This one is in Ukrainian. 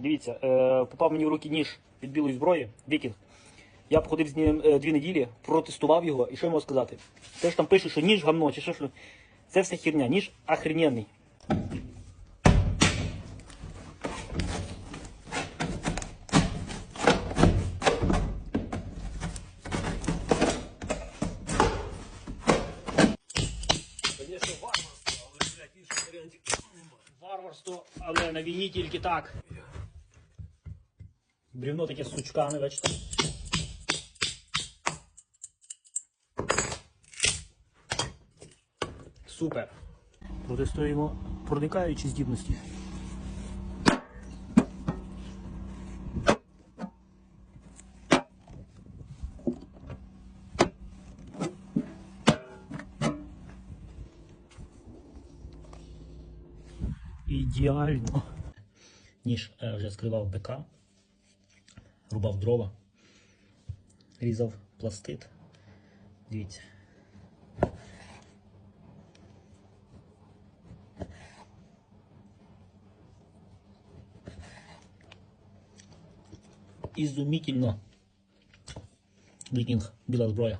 Дивіться, е, попав мені в руки ніж від білої зброї, вікінг. Я походив з ним е, дві неділі, протестував його, і що можу сказати? Те ж там пише, що ніж гамно, чи що що. Це все херня, ніж охрененний. Звісно. Варварство, але на війні тільки так. Брівно таке з сучками, бачите. Супер. Протестуємо проникаючі здібності. Ідеально. Ніж е, вже скривав БК, рубав дрова, різав пластит. Дивіться. Ізумітельно. Вікінг, біла зброя.